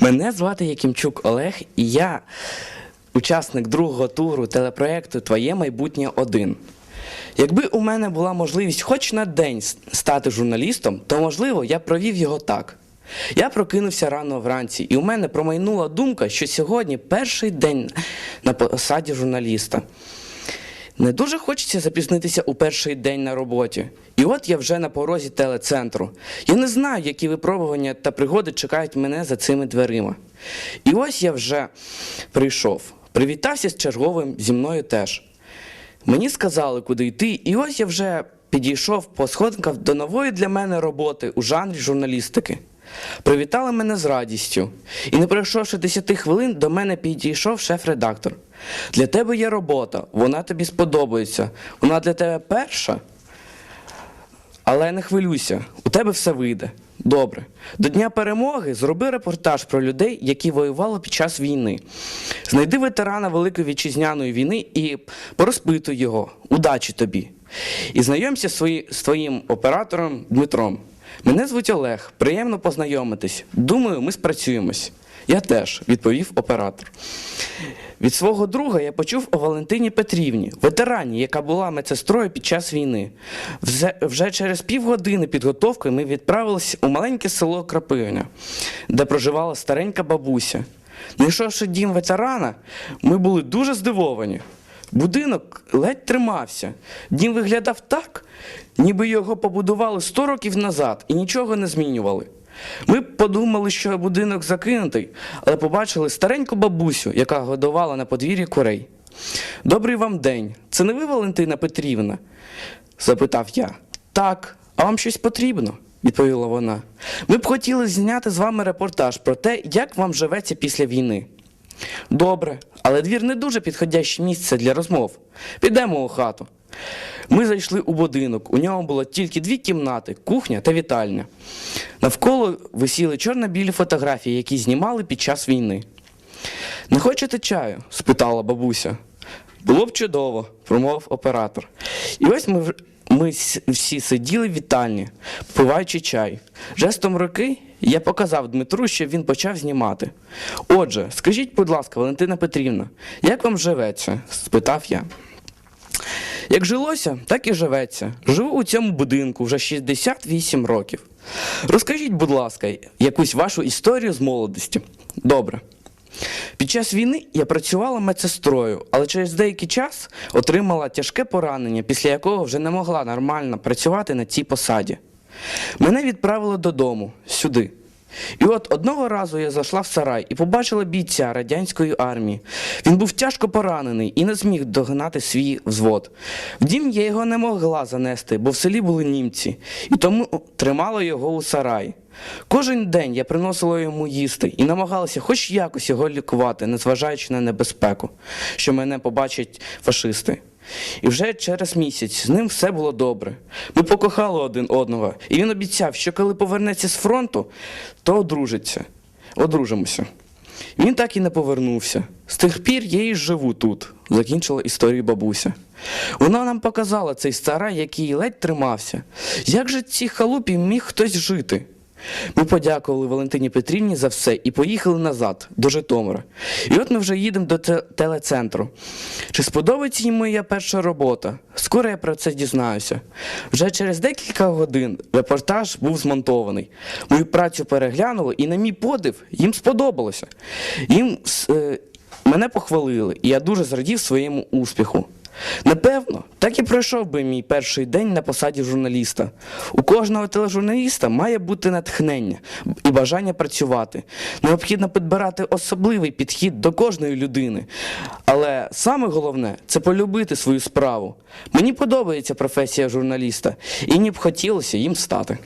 Мене звати Якимчук Олег, і я учасник другого туру телепроекту Твоє майбутнє 1. Якби у мене була можливість хоч на день стати журналістом, то можливо я провів його так. Я прокинувся рано вранці, і у мене промайнула думка, що сьогодні перший день на посаді журналіста. Не дуже хочеться запізнитися у перший день на роботі. І от я вже на порозі телецентру. Я не знаю, які випробування та пригоди чекають мене за цими дверима. І ось я вже прийшов. Привітався з черговим зі мною теж. Мені сказали, куди йти, і ось я вже підійшов по сходинках до нової для мене роботи у жанрі журналістики. Привітали мене з радістю. І не пройшовши 10 хвилин, до мене підійшов шеф-редактор. Для тебе є робота, вона тобі сподобається. Вона для тебе перша. Але не хвилюйся, у тебе все вийде. Добре. До Дня перемоги зроби репортаж про людей, які воювали під час війни. Знайди ветерана Великої вітчизняної війни і порозпитуй його. Удачі тобі. І знайомся з твоїм оператором Дмитром. Мене звуть Олег, приємно познайомитись. Думаю, ми спрацюємось. Я теж, відповів оператор. Від свого друга я почув о Валентині Петрівні, ветерані, яка була медсестрою під час війни. Вже, через півгодини підготовки ми відправилися у маленьке село Крапивня, де проживала старенька бабуся. Знайшовши дім ветерана, ми були дуже здивовані. Будинок ледь тримався. Дім виглядав так, ніби його побудували 100 років назад і нічого не змінювали. Ми подумали, що будинок закинутий, але побачили стареньку бабусю, яка годувала на подвір'ї курей. Добрий вам день. Це не ви, Валентина Петрівна? запитав я. Так, а вам щось потрібно? відповіла вона. Ми б хотіли зняти з вами репортаж про те, як вам живеться після війни. Добре, але двір не дуже підходяще місце для розмов. Підемо у хату. Ми зайшли у будинок. У ньому було тільки дві кімнати кухня та вітальня. Навколо висіли чорно-білі фотографії, які знімали під час війни. Не хочете чаю? спитала бабуся. Було б чудово, промовив оператор. І ось ми, ми всі сиділи в вітальні, попиваючи чай. Жестом руки я показав Дмитру, щоб він почав знімати. Отже, скажіть, будь ласка, Валентина Петрівна, як вам живеться? спитав я. Як жилося, так і живеться. Живу у цьому будинку вже 68 років. Розкажіть, будь ласка, якусь вашу історію з молодості. Добре. Під час війни я працювала медсестрою, але через деякий час отримала тяжке поранення, після якого вже не могла нормально працювати на цій посаді. Мене відправили додому, сюди. І от одного разу я зайшла в сарай і побачила бійця радянської армії. Він був тяжко поранений і не зміг догнати свій взвод. В дім я його не могла занести, бо в селі були німці, і тому тримала його у сараї. Кожен день я приносила йому їсти і намагалася хоч якось його лікувати, незважаючи на небезпеку, що мене побачать фашисти. І вже через місяць з ним все було добре. Ми покохали один одного, і він обіцяв, що коли повернеться з фронту, то одружиться. Одружимося. Він так і не повернувся. З тих пір я і живу тут, закінчила історію бабуся. Вона нам показала цей сарай, який ледь тримався. Як же в цій халупі міг хтось жити? Ми подякували Валентині Петрівні за все і поїхали назад, до Житомира. І от ми вже їдемо до телецентру. Чи сподобається їм моя перша робота? Скоро я про це дізнаюся. Вже через декілька годин репортаж був змонтований. Мою працю переглянули, і на мій подив їм сподобалося. Їм е, мене похвалили, і я дуже зрадів своєму успіху. Напевно, так і пройшов би мій перший день на посаді журналіста. У кожного тележурналіста має бути натхнення і бажання працювати. Необхідно підбирати особливий підхід до кожної людини. Але саме головне це полюбити свою справу. Мені подобається професія журналіста, і мені б хотілося їм стати.